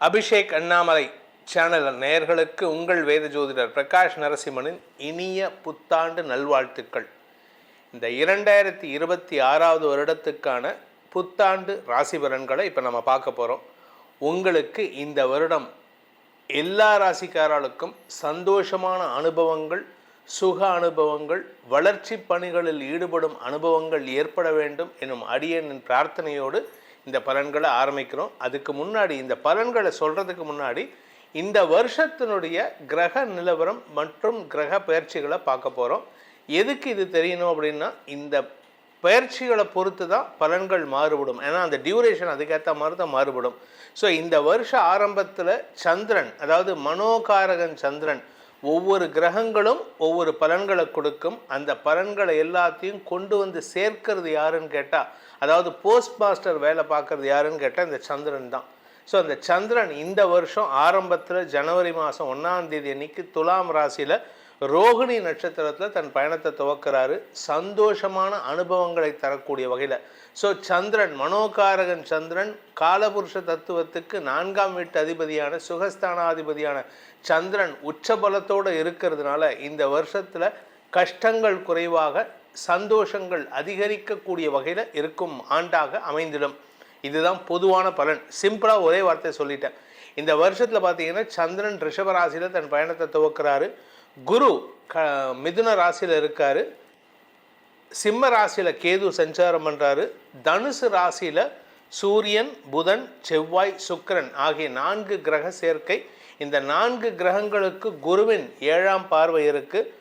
Abhishek Annamalai channel நேயர்களுக்கு உங்கள் வேத ஜோதிடர் பிரகாஷ் நரசிம்மனின் இனிய புத்தாண்டு நல்வாழ்த்துக்கள். இந்த இரண்டாயிரத்தி இருபத்தி ஆறாவது வருடத்துக்கான புத்தாண்டு ராசி பலன்களை இப்போ நம்ம பார்க்க போகிறோம் உங்களுக்கு இந்த வருடம் எல்லா ராசிக்காரர்களுக்கும் சந்தோஷமான அனுபவங்கள் சுக அனுபவங்கள் வளர்ச்சி பணிகளில் ஈடுபடும் அனுபவங்கள் ஏற்பட வேண்டும் எனும் அடியனின் பிரார்த்தனையோடு இந்த பலன்களை ஆரம்பிக்கிறோம். அதுக்கு முன்னாடி இந்த பலன்களை சொல்கிறதுக்கு முன்னாடி இந்த வருஷத்தினுடைய கிரக நிலவரம் மற்றும் கிரக பயிற்சிகளை பார்க்க போகிறோம் எதுக்கு இது தெரியணும் அப்படின்னா இந்த பயிற்சிகளை பொறுத்து தான் பலன்கள் மாறுபடும். ஏன்னா அந்த டியூரேஷன் அதுக்கேற்ற மாதிரி தான் மாறுபடும். ஸோ இந்த வருஷ ஆரம்பத்தில் சந்திரன் அதாவது மனோகாரகன் சந்திரன் ஒவ்வொரு கிரகங்களும் ஒவ்வொரு பலன்களை கொடுக்கும். அந்த பலன்களை எல்லாத்தையும் கொண்டு வந்து சேர்க்கிறது யாருன்னு கேட்டால் அதாவது போஸ்ட் மாஸ்டர் வேலை பார்க்கறது யாருன்னு கேட்டால் இந்த சந்திரன் தான். ஸோ அந்த சந்திரன் இந்த வருஷம் ஆரம்பத்தில் ஜனவரி மாதம் ஒன்றாம் தேதி அன்னைக்கு துலாம் ராசியில் ரோகிணி நட்சத்திரத்தில் தன் பயணத்தை துவக்கிறாரு. சந்தோஷமான அனுபவங்களை தரக்கூடிய வகையில். ஸோ சந்திரன் மனோகாரகன் சந்திரன் காலபுருஷ தத்துவத்துக்கு நான்காம் வீட்டு அதிபதியான சுகஸ்தானாதிபதியான சந்திரன் உச்சபலத்தோடு இருக்கிறதுனால இந்த வருஷத்தில் கஷ்டங்கள் குறைவாக சந்தோஷங்கள் அதிகரிக்கக்கூடிய வகையில் இருக்கும் ஆண்டாக அமைந்திடும். இதுதான் பொதுவான பலன். சிம்பிளாக ஒரே வார்த்தை சொல்லிட்டேன். இந்த வருஷத்தில் பார்த்தீங்கன்னா சந்திரன் ரிஷபராசியில் தன் பயணத்தை துவக்கிறாரு. குரு க மிதுன ராசியில் இருக்கார். சிம்ம ராசியில் கேது சஞ்சாரம் பண்ணுறாரு தனுசு ராசியில் சூரியன் புதன் செவ்வாய் சுக்கரன் ஆகிய நான்கு கிரக சேர்க்கை. இந்த நான்கு கிரகங்களுக்கு குருவின் ஏழாம் பார்வை இருக்குது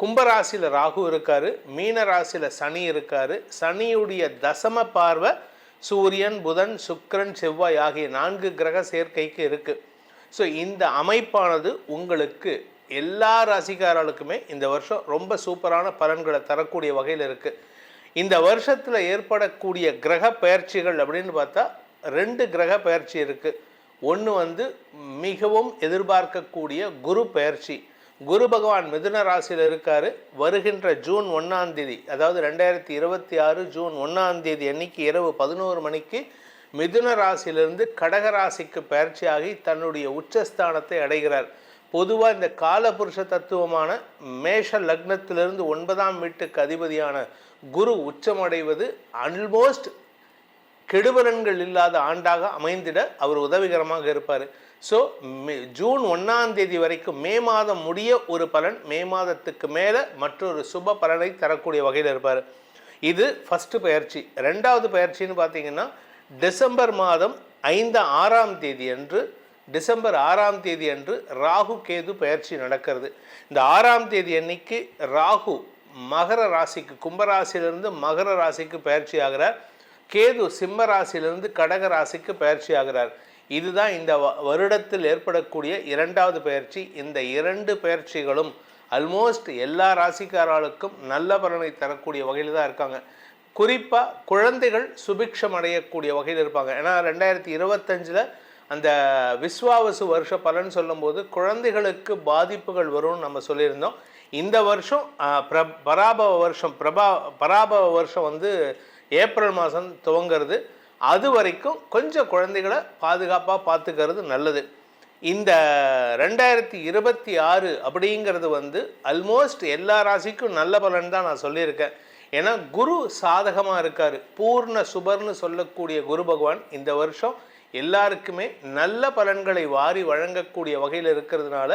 கும்பராசியில் ராகு இருக்கார். மீன ராசியில் சனி இருக்கார். சனியுடைய தசம பார்வை சூரியன் புதன் சுக்கரன் செவ்வாய் ஆகிய நான்கு கிரக சேர்க்கைக்கு இருக்குது ஸோ இந்த அமைப்பானது உங்களுக்கு எல்லா ராசிக்காரர்களுக்குமே இந்த வருஷம் ரொம்ப சூப்பரான பலன்களை தரக்கூடிய வகையில் இருக்குது இந்த வருஷத்தில் ஏற்படக்கூடிய கிரக பயிற்சிகள் அப்படின்னு பார்த்தா ரெண்டு கிரக பயிற்சி இருக்குது ஒன்று வந்து மிகவும் எதிர்பார்க்கக்கூடிய குரு பயிற்சி. குரு பகவான் மிதுன ராசியில் இருக்கார். வருகின்ற ஜூன் ஒன்றாம் தேதி அதாவது ரெண்டாயிரத்தி இருபத்தி ஆறு ஜூன் ஒன்றாம் தேதி அன்னைக்கு இரவு பதினோரு மணிக்கு மிதுன ராசியிலிருந்து கடக ராசிக்கு பயிற்சியாகி தன்னுடைய உச்சஸ்தானத்தை அடைகிறார். பொதுவாக இந்த காலபுருஷ தத்துவமான மேஷ லக்னத்திலிருந்து ஒன்பதாம் வீட்டுக்கு அதிபதியான குரு உச்சமடைவது அல்மோஸ்ட் கெடுபலன்கள் இல்லாத ஆண்டாக அமைந்திட அவர் உதவிகரமாக இருப்பார். ஸோ ஜூன் ஒன்றாம் தேதி வரைக்கும் மே மாதம் முடிய ஒரு பலன் மே மாதத்துக்கு மேலே மற்றொரு சுப பலனை தரக்கூடிய வகையில் இருப்பார். இது ஃபஸ்ட்டு பயிற்சி. ரெண்டாவது பயிற்சின்னு பார்த்தீங்கன்னா டிசம்பர் மாதம் ஐந்து ஆறாம் தேதி அன்று டிசம்பர் ஆறாம் தேதி அன்று ராகு கேது பயிற்சி நடக்கிறது. இந்த ஆறாம் தேதி அன்னைக்கு ராகு மகர ராசிக்கு கும்பராசியிலிருந்து மகர ராசிக்கு பயிற்சி ஆகிறார். கேது சிம்ம ராசியிலிருந்து கடக ராசிக்கு பயிற்சி ஆகிறார். இதுதான் இந்த வருடத்தில் ஏற்படக்கூடிய இரண்டாவது பயிற்சி. இந்த இரண்டு பயிற்சிகளும் அல்மோஸ்ட் எல்லா ராசிக்காரர்களுக்கும் நல்ல பலனை தரக்கூடிய வகையில் தான் இருக்காங்க. குறிப்பாக குழந்தைகள் சுபிக்ஷம் அடையக்கூடிய வகையில் இருப்பாங்க. ஏன்னா ரெண்டாயிரத்தி இருபத்தஞ்சில் அந்த விஸ்வாவசு வருஷ பலன் சொல்லும்போது குழந்தைகளுக்கு பாதிப்புகள் வரும்னு நம்ம சொல்லியிருந்தோம். இந்த வருஷம் பிர பராபவ வருஷம் பிரபா பராபவ வருஷம் வந்து ஏப்ரல் மாதம் துவங்கிறது. அது வரைக்கும் கொஞ்சம் குழந்தைகளை பாதுகாப்பாக பார்த்துக்கிறது நல்லது. இந்த ரெண்டாயிரத்தி இருபத்தி ஆறு அப்படிங்கிறது வந்து அல்மோஸ்ட் எல்லா ராசிக்கும் நல்ல பலன் தான் நான் சொல்லியிருக்கேன். ஏன்னா குரு சாதகமாக இருக்கார். பூர்ண சுபர்னு சொல்லக்கூடிய குரு பகவான் இந்த வருஷம் எல்லாருக்குமே நல்ல பலன்களை வாரி வழங்கக்கூடிய வகையில் இருக்கிறதுனால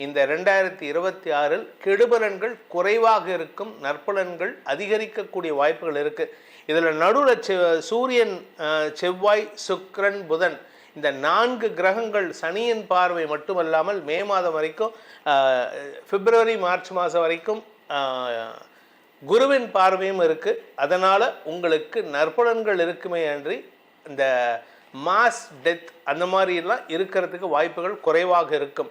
இந்த ரெண்டாயிரத்தி இருபத்தி ஆறில் கெடுபலன்கள் குறைவாக இருக்கும் நற்பலன்கள் அதிகரிக்கக்கூடிய வாய்ப்புகள் இருக்குது இதில் நடுவில் சூரியன் செவ்வாய் சுக்ரன் புதன் இந்த நான்கு கிரகங்கள் சனியின் பார்வை மட்டுமல்லாமல் மே மாதம் வரைக்கும் பிப்ரவரி மார்ச் மாதம் வரைக்கும் குருவின் பார்வையும் இருக்குது அதனால் உங்களுக்கு நற்பலன்கள் இருக்குமே அன்றி இந்த மாஸ் டெத் அந்த மாதிரிலாம் இருக்கிறதுக்கு வாய்ப்புகள் குறைவாக இருக்கும்.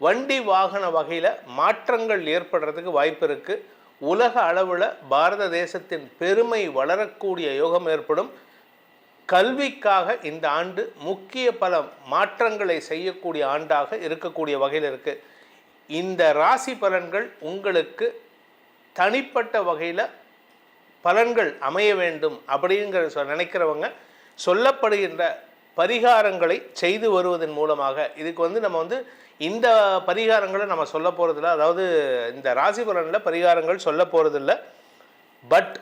வண்டி வாகன வகையில் மாற்றங்கள் ஏற்படுறதுக்கு வாய்ப்பு இருக்குது உலக அளவில் பாரத தேசத்தின் பெருமை வளரக்கூடிய யோகம் ஏற்படும். கல்விக்காக இந்த ஆண்டு முக்கிய பல மாற்றங்களை செய்யக்கூடிய ஆண்டாக இருக்கக்கூடிய வகையில் இருக்குது இந்த ராசி பலன்கள் உங்களுக்கு தனிப்பட்ட வகையில் பலன்கள் அமைய வேண்டும் அப்படிங்கிற சொ நினைக்கிறவங்க சொல்லப்படுகின்ற பரிகாரங்களை செய்து வருவதன் மூலமாக இதுக்கு வந்து நம்ம வந்து இந்த பரிகாரங்களை நம்ம சொல்ல போகிறதில்ல அதாவது இந்த ராசி பலனில் பரிகாரங்கள் சொல்ல போகிறதில்ல பட்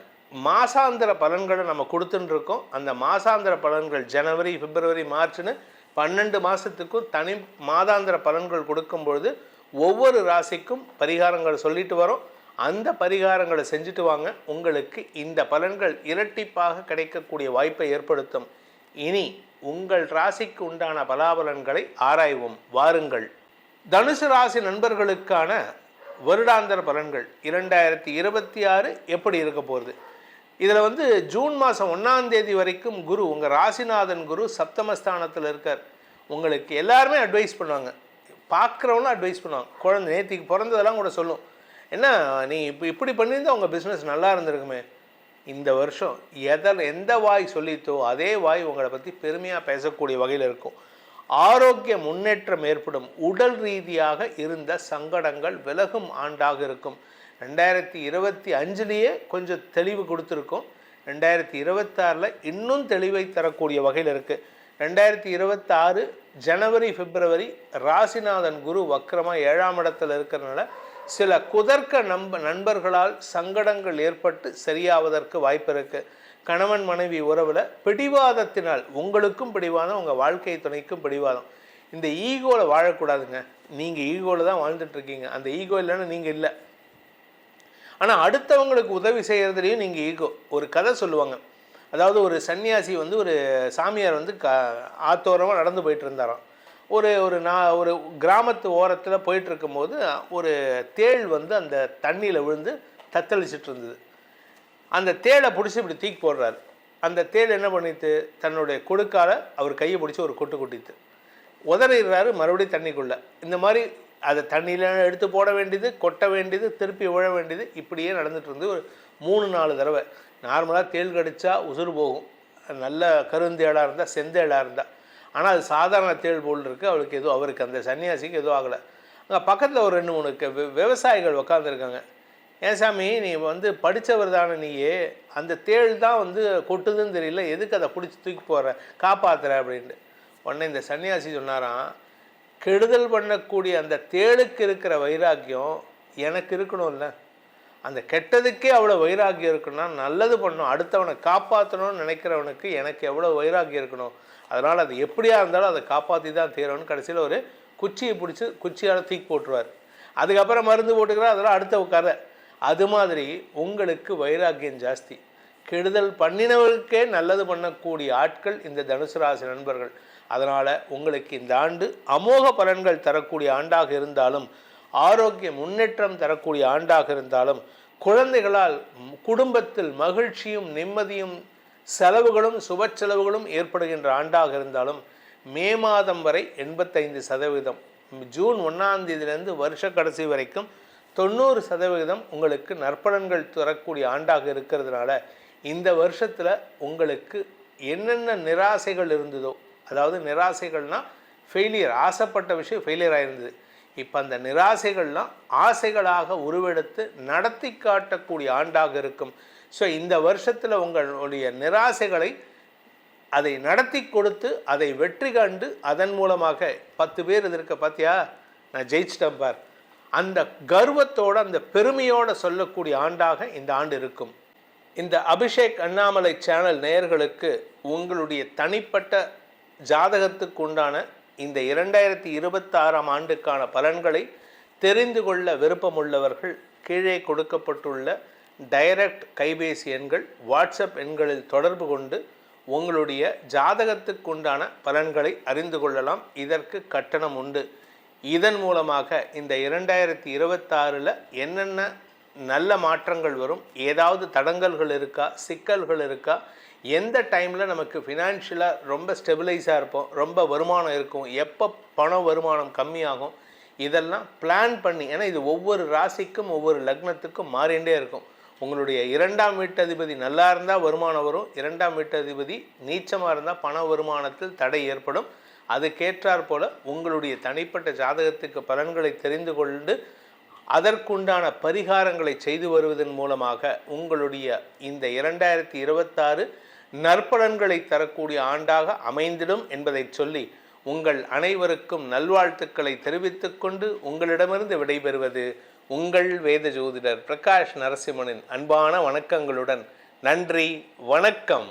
மாசாந்திர பலன்களை நம்ம கொடுத்துட்டுருக்கோம் அந்த மாசாந்திர பலன்கள் ஜனவரி பிப்ரவரி மார்ச்னு பன்னெண்டு மாதத்துக்கும் தனி மாதாந்திர பலன்கள் கொடுக்கும்பொழுது ஒவ்வொரு ராசிக்கும் பரிகாரங்கள் சொல்லிட்டு வரோம். அந்த பரிகாரங்களை செஞ்சுட்டு வாங்க. உங்களுக்கு இந்த பலன்கள் இரட்டிப்பாக கிடைக்கக்கூடிய வாய்ப்பை ஏற்படுத்தும். இனி உங்கள் ராசிக்கு உண்டான பலாபலன்களை ஆராய்வோம். வாருங்கள். தனுசு ராசி நண்பர்களுக்கான வருடாந்திர பலன்கள் இரண்டாயிரத்தி இருபத்தி ஆறு எப்படி இருக்க போகுது? இதில் வந்து ஜூன் மாதம் ஒன்றாம் தேதி வரைக்கும் குரு உங்கள் ராசிநாதன் குரு சப்தமஸ்தானத்தில் இருக்கார். உங்களுக்கு எல்லாருமே அட்வைஸ் பண்ணுவாங்க. பார்க்குறவங்களும் அட்வைஸ் பண்ணுவாங்க. குழந்தை நேத்திக்கு பிறந்ததெல்லாம் கூட சொல்லும். என்ன நீ இப்போ இப்படி பண்ணியிருந்தால் உங்கள் பிஸ்னஸ் நல்லா இருந்திருக்குமே. இந்த வருஷம் எதில் எந்த வாய் சொல்லித்தோ அதே வாய் உங்களை பற்றி பெருமையாக பேசக்கூடிய வகையில் இருக்கும். ஆரோக்கிய முன்னேற்றம் ஏற்படும். உடல் ரீதியாக இருந்த சங்கடங்கள் விலகும் ஆண்டாக இருக்கும். ரெண்டாயிரத்தி இருபத்தி அஞ்சுலேயே கொஞ்சம் தெளிவு கொடுத்துருக்கோம். ரெண்டாயிரத்தி இருபத்தாறில் இன்னும் தெளிவை தரக்கூடிய வகையில் இருக்குது ரெண்டாயிரத்தி இருபத்தாறு ஜனவரி பிப்ரவரி ராசிநாதன் குரு வக்கரமாக ஏழாம் இடத்துல இருக்கிறனால சில குதர்க்க நம்ப நண்பர்களால் சங்கடங்கள் ஏற்பட்டு சரியாவதற்கு வாய்ப்பு இருக்குது கணவன் மனைவி உறவில் பிடிவாதத்தினால் உங்களுக்கும் பிடிவாதம் உங்கள் வாழ்க்கை துணைக்கும் பிடிவாதம். இந்த ஈகோவில் வாழக்கூடாதுங்க. நீங்கள் ஈகோவில் தான் வாழ்ந்துட்டுருக்கீங்க அந்த ஈகோ இல்லைன்னா நீங்கள் இல்லை. ஆனால் அடுத்தவங்களுக்கு உதவி செய்கிறதுலையும் நீங்கள் ஈகோ. ஒரு கதை சொல்லுவாங்க. அதாவது ஒரு சன்னியாசி வந்து ஒரு சாமியார் வந்து க ஆத்தோரமாக நடந்து போயிட்டு இருந்தாராம் ஒரு ஒரு நான் ஒரு கிராமத்து ஓரத்தில் போயிட்டுருக்கும்போது ஒரு தேள் வந்து அந்த தண்ணியில் விழுந்து தத்தளிச்சிட்டு இருந்தது. அந்த தேளை பிடிச்சி இப்படி தூக்கி போடுறாரு. அந்த தேள் என்ன பண்ணிட்டு தன்னுடைய கொடுக்கால அவர் கையை பிடிச்சி ஒரு கொட்டு கொட்டித்து உதறிடுறாரு மறுபடியும் தண்ணிக்குள்ளே. இந்த மாதிரி அதை தண்ணியில் எடுத்து போட வேண்டியது கொட்ட வேண்டியது திருப்பி விழ வேண்டியது இப்படியே நடந்துகிட்டு இருந்து ஒரு மூணு நாலு தடவை. நார்மலாக தேள் கடிச்சா உசுறு போகும். நல்ல கருந்தேளாக இருந்தால் செந்தேளாக இருந்தால் ஆனால் அது சாதாரண தேள் போல் இருக்குது அவளுக்கு எதுவும் அவருக்கு அந்த சன்னியாசிக்கு எதுவும் ஆகலை. அங்கே பக்கத்தில் ஒரு ரெண்டு மூணு க- வி- விவசாயிகள் உட்காந்துருக்காங்க ஏன் சாமி நீ வந்து படித்தவர் தானே நீயே? அந்த தேள் தான் வந்து கொட்டுதுன்னு தெரியல. எதுக்கு அதை பிடிச்சி தூக்கி போகிற காப்பாற்றுற அப்படின்ட்டு. உடனே இந்த சன்னியாசி சொன்னாராம் கெடுதல் பண்ணக்கூடிய அந்த தேளுக்கு இருக்கிற வைராக்கியம் எனக்கு இருக்கணும்ல. அந்த கெட்டதுக்கே அவ்வளோ வைராக்கியம் இருக்குன்னா நல்லது பண்ணணும் அடுத்தவனை காப்பாற்றணும்னு நினைக்கிறவனுக்கு எனக்கு எவ்வளோ வைராக்கியம் இருக்கணும்? அதனால் அது எப்படியா இருந்தாலும் அதை காப்பாற்றி தான் தீரணும்னு கடைசியில் ஒரு குச்சியை பிடிச்சி குச்சியால் தூக்கி போட்டுருவார். அதுக்கப்புறம் மருந்து போட்டுக்கிறார் அதெல்லாம் அடுத்த கதை அது மாதிரி உங்களுக்கு வைராக்கியம் ஜாஸ்தி. கெடுதல் பண்ணினவர்களுக்கே நல்லது பண்ணக்கூடிய ஆட்கள் இந்த தனுசு ராசி நண்பர்கள். அதனால் உங்களுக்கு இந்த ஆண்டு அமோக பலன்கள் தரக்கூடிய ஆண்டாக இருந்தாலும் ஆரோக்கிய முன்னேற்றம் தரக்கூடிய ஆண்டாக இருந்தாலும் குழந்தைகளால் குடும்பத்தில் மகிழ்ச்சியும் நிம்மதியும் செலவுகளும் சுப செலவுகளும் ஏற்படுகின்ற ஆண்டாக இருந்தாலும் மே மாதம் வரை எண்பத்தைந்து சதவீதம் ஜூன் ஒன்றாம் தேதியிலேருந்து வருஷ கடைசி வரைக்கும் தொண்ணூறு சதவிகிதம் உங்களுக்கு நற்பலன்கள் தரக்கூடிய ஆண்டாக இருக்கிறதுனால இந்த வருஷத்தில் உங்களுக்கு என்னென்ன நிராசைகள் இருந்ததோ அதாவது நிராசைகள்னால் ஃபெயிலியர் ஆசைப்பட்ட விஷயம் ஃபெயிலியர் ஆயிருந்தது. இப்போ அந்த நிராசைகள்லாம் ஆசைகளாக உருவெடுத்து நடத்தி காட்டக்கூடிய ஆண்டாக இருக்கும். ஸோ இந்த வருஷத்தில் உங்களுடைய நிராசைகளை அதை நடத்தி கொடுத்து அதை வெற்றி கண்டு அதன் மூலமாக பத்து பேர் இது இருக்க பார்த்தியா நான் ஜெயிச்சிட்டேன் பார். அந்த கர்வத்தோட அந்த பெருமையோட சொல்லக்கூடிய ஆண்டாக இந்த ஆண்டு இருக்கும். இந்த அபிஷேக் அண்ணாமலை சேனல் நேயர்களுக்கு உங்களுடைய தனிப்பட்ட ஜாதகத்துக்கு உண்டான இந்த இரண்டாயிரத்தி இருபத்தாறாம் ஆண்டுக்கான பலன்களை தெரிந்து கொள்ள விருப்பமுள்ளவர்கள் கீழே கொடுக்கப்பட்டுள்ள டைரக்ட் கைபேசி எண்கள் வாட்ஸ்அப் எண்களில் தொடர்பு கொண்டு உங்களுடைய ஜாதகத்துக்கு உண்டான பலன்களை அறிந்து கொள்ளலாம். இதற்கு கட்டணம் உண்டு. இதன் மூலமாக இந்த இரண்டாயிரத்தி இருபத்தாறில் என்னென்ன நல்ல மாற்றங்கள் வரும் ஏதாவது தடங்கல்கள் இருக்கா சிக்கல்கள் இருக்கா எந்த டைமில் நமக்கு ஃபினான்ஷியலாக ரொம்ப ஸ்டெபிலைஸாக இருப்போம் ரொம்ப வருமானம் இருக்கும் எப்போ பண வருமானம் கம்மியாகும் இதெல்லாம் பிளான் பண்ணி ஏன்னா இது ஒவ்வொரு ராசிக்கும் ஒவ்வொரு லக்னத்துக்கும் மாறிண்டே இருக்கும். உங்களுடைய இரண்டாம் வீட்டதிபதி நல்லா இருந்தால் வருமானம் வரும் இரண்டாம் வீட்டதிபதி நீச்சமாக இருந்தால் பண வருமானத்தில் தடை ஏற்படும். அதுக்கேற்றாற் போல் உங்களுடைய தனிப்பட்ட ஜாதகத்துக்கு பலன்களை தெரிந்து கொண்டு அதற்குண்டான பரிகாரங்களை செய்து வருவதன் மூலமாக உங்களுடைய இந்த இரண்டாயிரத்தி இருபத்தாறு நற்பலன்களை தரக்கூடிய ஆண்டாக அமைந்திடும் என்பதை சொல்லி உங்கள் அனைவருக்கும் நல்வாழ்த்துக்களை தெரிவித்துக் கொண்டு உங்களிடமிருந்து விடைபெறுவது உங்கள் வேத ஜோதிடர் பிரகாஷ் நரசிம்மனின் அன்பான வணக்கங்களுடன் நன்றி வணக்கம்.